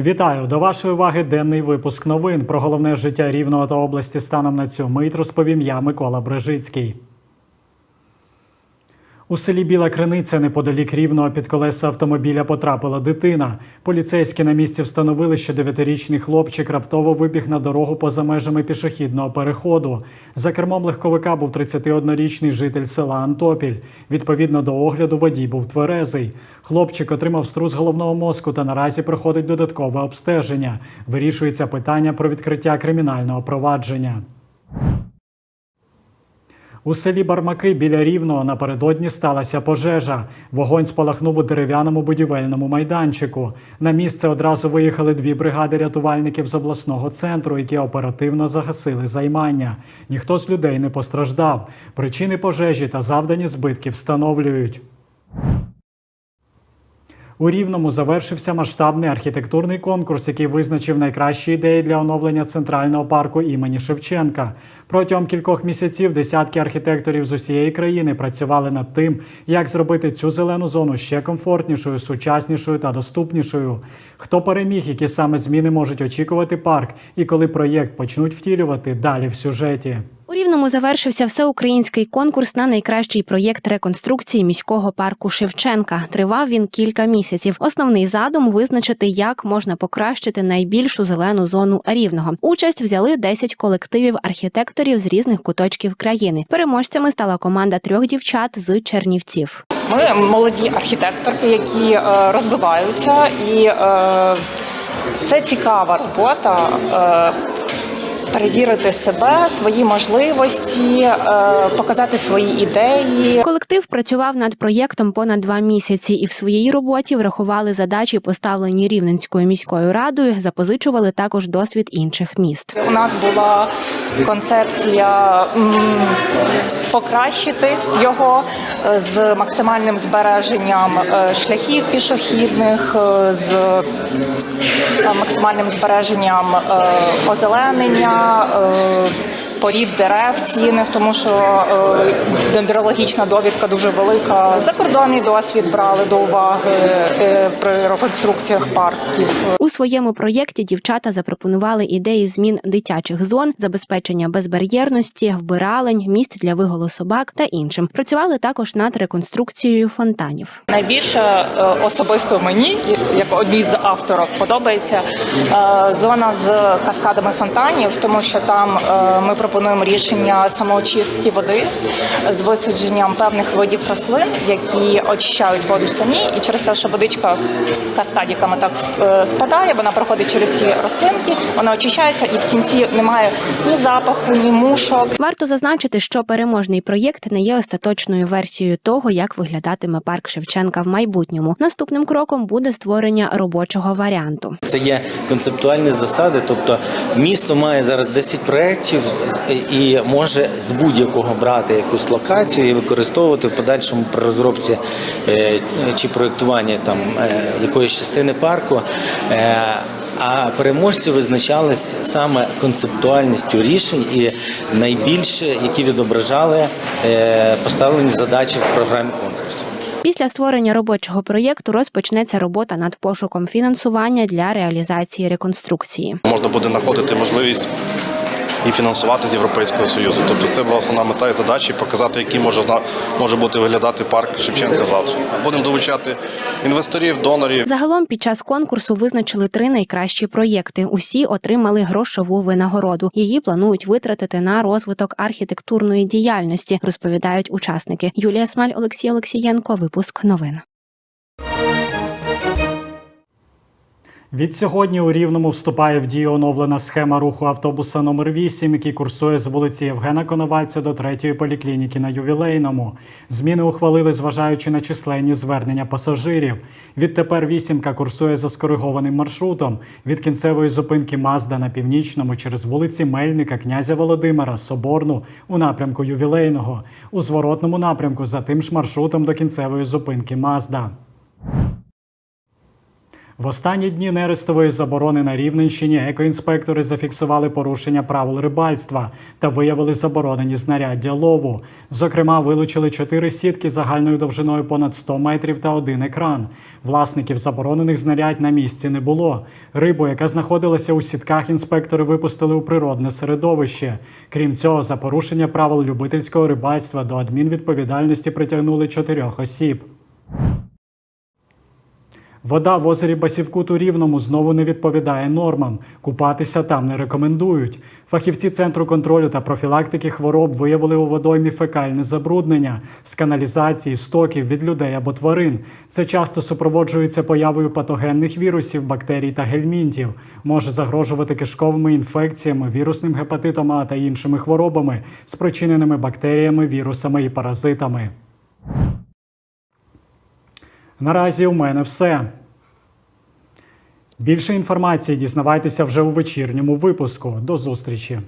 Вітаю до вашої уваги денний випуск новин про головне життя рівного та області станом на цю мить розповім я Микола Брежицький. У селі Біла Криниця неподалік рівного під колеса автомобіля потрапила дитина. Поліцейські на місці встановили, що дев'ятирічний хлопчик раптово вибіг на дорогу поза межами пішохідного переходу. За кермом легковика був 31-річний житель села Антопіль. Відповідно до огляду, водій був тверезий. Хлопчик отримав струс головного мозку та наразі проходить додаткове обстеження. Вирішується питання про відкриття кримінального провадження. У селі Бармаки біля Рівного напередодні сталася пожежа. Вогонь спалахнув у дерев'яному будівельному майданчику. На місце одразу виїхали дві бригади рятувальників з обласного центру, які оперативно загасили займання. Ніхто з людей не постраждав. Причини пожежі та завдані збитки встановлюють. У Рівному завершився масштабний архітектурний конкурс, який визначив найкращі ідеї для оновлення центрального парку імені Шевченка. Протягом кількох місяців десятки архітекторів з усієї країни працювали над тим, як зробити цю зелену зону ще комфортнішою, сучаснішою та доступнішою. Хто переміг, які саме зміни можуть очікувати парк, і коли проєкт почнуть втілювати далі в сюжеті. У Рівному завершився всеукраїнський конкурс на найкращий проєкт реконструкції міського парку Шевченка. Тривав він кілька місяців. Основний задум визначити, як можна покращити найбільшу зелену зону рівного. Участь взяли 10 колективів архітекторів з різних куточків країни. Переможцями стала команда трьох дівчат з Чернівців. Ми молоді архітекторки, які е, розвиваються, і е, це цікава робота. Перевірити себе, свої можливості, е, показати свої ідеї. Колектив працював над проєктом понад два місяці, і в своїй роботі врахували задачі, поставлені Рівненською міською радою. Запозичували також досвід інших міст. У нас була концепція покращити його е, з максимальним збереженням е, шляхів пішохідних, е, з максимальним збереженням озеленення. Порід дерев цінних, тому що е, дендрологічна довідка дуже велика. Закордонний досвід брали до уваги е, при реконструкціях парків. У своєму проєкті дівчата запропонували ідеї змін дитячих зон, забезпечення безбар'єрності, вбиралень, місць для виголу собак та іншим. Працювали також над реконструкцією фонтанів. Найбільше е, особисто мені, як одній з авторок, подобається зона з каскадами фонтанів, тому що там ми пропонуємо рішення самоочистки води з висадженням певних видів рослин, які очищають воду самі, і через те, що водичка каскадіками так е, спадає, вона проходить через ці рослинки, вона очищається, і в кінці немає ні запаху, ні мушок. Варто зазначити, що переможний проєкт не є остаточною версією того, як виглядатиме парк Шевченка в майбутньому. Наступним кроком буде створення робочого варіанту. Це є концептуальні засади, тобто місто має зараз 10 проєктів і може з будь-якого брати якусь локацію і використовувати в подальшому при розробці е, чи проєктуванні там е, якоїсь частини парку. Е, А переможці визначались саме концептуальністю рішень і найбільше, які відображали поставлені задачі в програмі конкурсу. Після створення робочого проєкту розпочнеться робота над пошуком фінансування для реалізації реконструкції. можна буде знаходити можливість і фінансувати з Європейського Союзу. Тобто це була основна мета і задача показати, який може може бути виглядати парк Шевченка завтра. Будемо долучати інвесторів, донорів. Загалом під час конкурсу визначили три найкращі проєкти. Усі отримали грошову винагороду. Її планують витратити на розвиток архітектурної діяльності, розповідають учасники. Юлія Смаль, Олексій Олексієнко. Випуск новин. Від сьогодні у Рівному вступає в дію оновлена схема руху автобуса номер 8 який курсує з вулиці Євгена Коновальця до третьої поліклініки на ювілейному. Зміни ухвалили, зважаючи на численні звернення пасажирів. Відтепер вісімка курсує за скоригованим маршрутом від кінцевої зупинки Мазда на північному через вулиці Мельника, князя Володимира, Соборну у напрямку ювілейного, у зворотному напрямку за тим ж маршрутом до кінцевої зупинки Мазда. В останні дні нерестової заборони на Рівненщині екоінспектори зафіксували порушення правил рибальства та виявили заборонені знаряддя лову. Зокрема, вилучили чотири сітки загальною довжиною понад 100 метрів та один екран. Власників заборонених знарядь на місці не було. Рибу, яка знаходилася у сітках, інспектори випустили у природне середовище. Крім цього, за порушення правил любительського рибальства до адмінвідповідальності притягнули чотирьох осіб. Вода в озері Басівкут у Рівному знову не відповідає нормам. Купатися там не рекомендують. Фахівці Центру контролю та профілактики хвороб виявили у водоймі фекальне забруднення з каналізації, стоків від людей або тварин. Це часто супроводжується появою патогенних вірусів, бактерій та гельмінтів. Може загрожувати кишковими інфекціями, вірусним гепатитом А та іншими хворобами, спричиненими бактеріями, вірусами і паразитами. Наразі у мене все. Більше інформації дізнавайтеся вже у вечірньому випуску. До зустрічі!